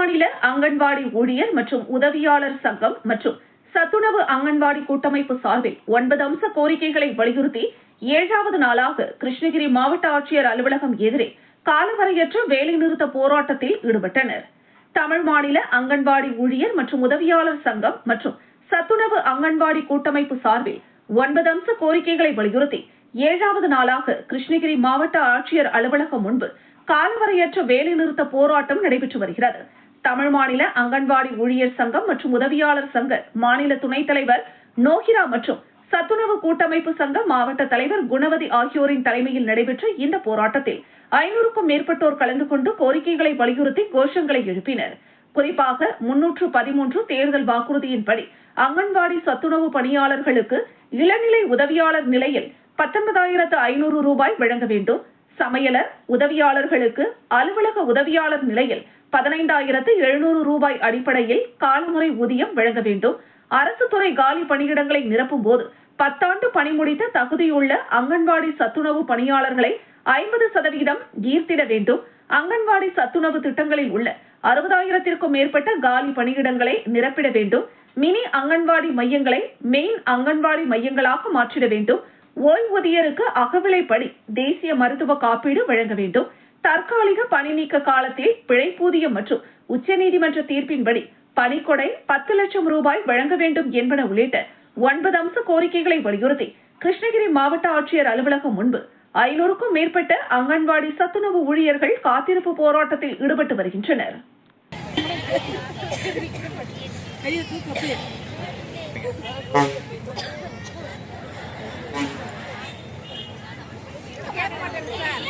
மாநில அங்கன்வாடி ஊழியர் மற்றும் உதவியாளர் சங்கம் மற்றும் சத்துணவு அங்கன்வாடி கூட்டமைப்பு சார்பில் ஒன்பது அம்ச கோரிக்கைகளை வலியுறுத்தி ஏழாவது நாளாக கிருஷ்ணகிரி மாவட்ட ஆட்சியர் அலுவலகம் எதிரே காலவரையற்ற வேலைநிறுத்த போராட்டத்தில் ஈடுபட்டனர். தமிழ் மாநில அங்கன்வாடி ஊழியர் மற்றும் உதவியாளர் சங்கம் மற்றும் சத்துணவு அங்கன்வாடி கூட்டமைப்பு சார்பில் ஒன்பது அம்ச கோரிக்கைகளை வலியுறுத்தி ஏழாவது நாளாக கிருஷ்ணகிரி மாவட்ட ஆட்சியர் அலுவலகம் முன்பு காலவரையற்ற வேலைநிறுத்த போராட்டம் நடைபெற்று வருகிறது. தமிழ் மாநில அங்கன்வாடி ஊழியர் சங்கம் மற்றும் உதவியாளர் சங்க மாநில துணைத் தலைவர் நோகிரா மற்றும் சத்துணவு கூட்டமைப்பு சங்க மாவட்ட தலைவர் குணவதி ஆகியோரின் தலைமையில் நடைபெற்ற இந்த போராட்டத்தில் ஐநூறுக்கும் மேற்பட்டோர் கலந்து கொண்டு கோரிக்கைகளை வலியுறுத்தி கோஷங்களை எழுப்பினர். குறிப்பாக முன்னூற்று பதிமூன்று தேர்தல் வாக்குறுதியின்படி அங்கன்வாடி சத்துணவு பணியாளர்களுக்கு இளநிலை உதவியாளர் நிலையில் பத்தொன்பதாயிரத்து ஐநூறு ரூபாய் வழங்க வேண்டும். சமையலர் உதவியாளர்களுக்கு அலுவலக உதவியாளர் நிலையில் பதினைந்தாயிரத்து எழுநூறு ரூபாய் அடிப்படையில் காலமுறை ஊதியம் வழங்க வேண்டும். அரசு துறை காலி பணியிடங்களை நிரப்பும் போது பத்தாண்டு பணி முடித்த தகுதியுள்ள அங்கன்வாடி சத்துணவு பணியாளர்களை ஐம்பது சதவிகிதம் ஈர்த்திட வேண்டும். அங்கன்வாடி சத்துணவு திட்டங்களில் உள்ள அறுபதாயிரத்திற்கும் மேற்பட்ட காலி பணியிடங்களை நிரப்பிட வேண்டும். மினி அங்கன்வாடி மையங்களை மெயின் அங்கன்வாடி மையங்களாக மாற்றிட வேண்டும். ஓய்வூதியருக்கு அகவிலைப்படி தேசிய மருத்துவ காப்பீடு வழங்க வேண்டும். தற்காலிக பணி நீக்க காலத்தில் பிழைப்பூதியம் மற்றும் உச்சநீதிமன்ற தீர்ப்பின்படி பணிக்கொடை பத்து லட்சம் ரூபாய் வழங்க வேண்டும் என்பன உள்ளிட்ட ஒன்பது அம்ச கோரிக்கைகளை வலியுறுத்தி கிருஷ்ணகிரி மாவட்ட ஆட்சியர் அலுவலகம் முன்பு ஐநூறுக்கும் மேற்பட்ட அங்கன்வாடி சத்துணவு ஊழியர்கள் காத்திருப்பு போராட்டத்தில் ஈடுபட்டு வருகின்றனர். எங்கள் வேதனை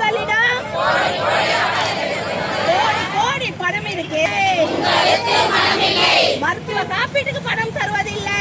உங்களிடம் கோடி பணம் இருக்கு. மருத்துவ காப்பீட்டுக்கு பணம் தருவதில்லை.